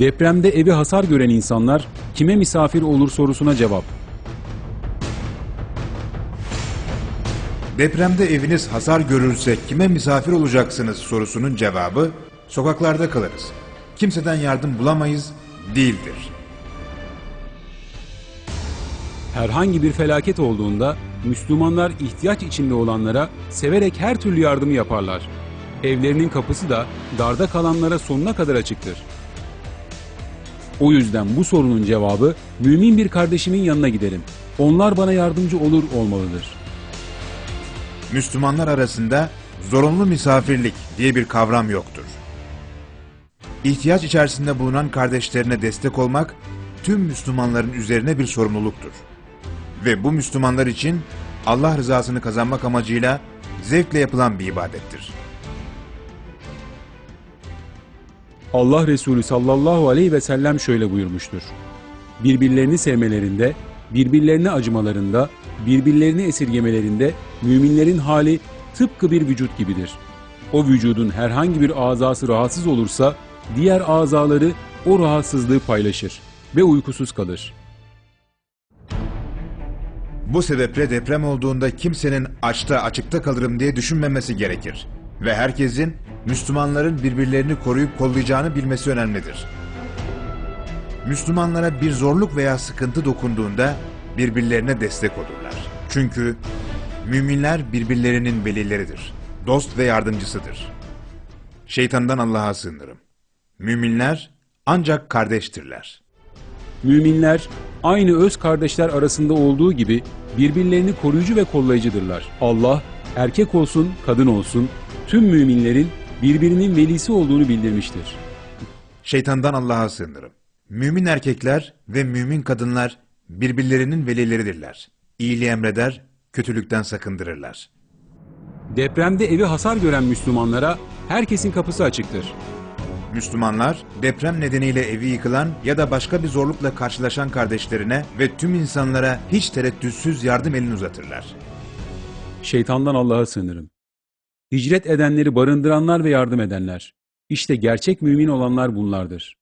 Depremde evi hasar gören insanlar kime misafir olur sorusuna cevap. Depremde eviniz hasar görürse kime misafir olacaksınız sorusunun cevabı sokaklarda kalırız. Kimseden yardım bulamayız değildir. Herhangi bir felaket olduğunda Müslümanlar ihtiyaç içinde olanlara severek her türlü yardımı yaparlar. Evlerinin kapısı da darda kalanlara sonuna kadar açıktır. O yüzden bu sorunun cevabı mümin bir kardeşimin yanına giderim. Onlar bana yardımcı olur olmalıdır. Müslümanlar arasında zorunlu misafirlik diye bir kavram yoktur. İhtiyaç içerisinde bulunan kardeşlerine destek olmak tüm Müslümanların üzerine bir sorumluluktur. Ve bu Müslümanlar için Allah rızasını kazanmak amacıyla zevkle yapılan bir ibadettir. Allah Resulü sallallahu aleyhi ve sellem şöyle buyurmuştur. Birbirlerini sevmelerinde, birbirlerine acımalarında, birbirlerini esirgemelerinde müminlerin hali tıpkı bir vücut gibidir. O vücudun herhangi bir azası rahatsız olursa diğer azaları o rahatsızlığı paylaşır ve uykusuz kalır. Bu sebeple deprem olduğunda kimsenin açta açıkta kalırım diye düşünmemesi gerekir. Ve herkesin Müslümanların birbirlerini koruyup kollayacağını bilmesi önemlidir. Müslümanlara bir zorluk veya sıkıntı dokunduğunda birbirlerine destek olurlar. Çünkü müminler birbirlerinin velileridir. Dost ve yardımcısıdır. Şeytandan Allah'a sığınırım. Müminler ancak kardeştirler. Müminler aynı öz kardeşler arasında olduğu gibi birbirlerini koruyucu ve kollayıcıdırlar. Allah erkek olsun, kadın olsun tüm müminlerin birbirinin velisi olduğunu bildirmiştir. Şeytandan Allah'a sığınırım. Mümin erkekler ve mümin kadınlar birbirlerinin velileridirler. İyiliği emreder, kötülükten sakındırırlar. Depremde evi hasar gören Müslümanlara herkesin kapısı açıktır. Müslümanlar deprem nedeniyle evi yıkılan ya da başka bir zorlukla karşılaşan kardeşlerine ve tüm insanlara hiç tereddütsüz yardım elini uzatırlar. Şeytandan Allah'a sığınırım. Hicret edenleri barındıranlar ve yardım edenler. İşte gerçek mümin olanlar bunlardır.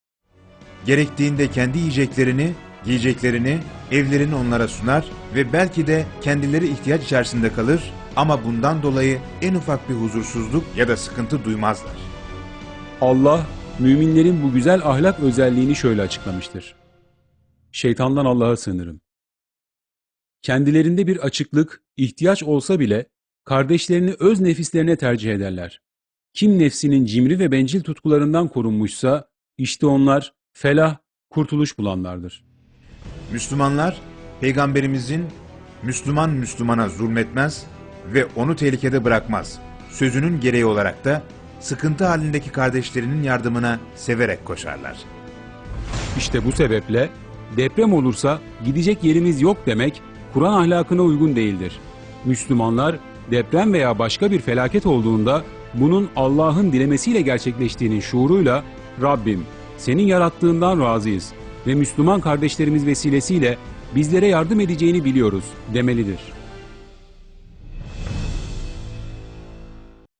Gerektiğinde kendi yiyeceklerini, giyeceklerini, evlerini onlara sunar ve belki de kendileri ihtiyaç içerisinde kalır ama bundan dolayı en ufak bir huzursuzluk ya da sıkıntı duymazlar. Allah, müminlerin bu güzel ahlak özelliğini şöyle açıklamıştır. Şeytandan Allah'a sığınırım. Kendilerinde bir açıklık, ihtiyaç olsa bile kardeşlerini öz nefislerine tercih ederler. Kim nefsinin cimri ve bencil tutkularından korunmuşsa, işte onlar felah, kurtuluş bulanlardır. Müslümanlar, Peygamberimizin Müslüman Müslümana zulmetmez ve onu tehlikede bırakmaz. Sözünün gereği olarak da sıkıntı halindeki kardeşlerinin yardımına severek koşarlar. İşte bu sebeple deprem olursa gidecek yerimiz yok demek Kur'an ahlakına uygun değildir. Müslümanlar deprem veya başka bir felaket olduğunda bunun Allah'ın dilemesiyle gerçekleştiğinin şuuruyla Rabbim senin yarattığından razıyız ve Müslüman kardeşlerimiz vesilesiyle bizlere yardım edeceğini biliyoruz demelidir.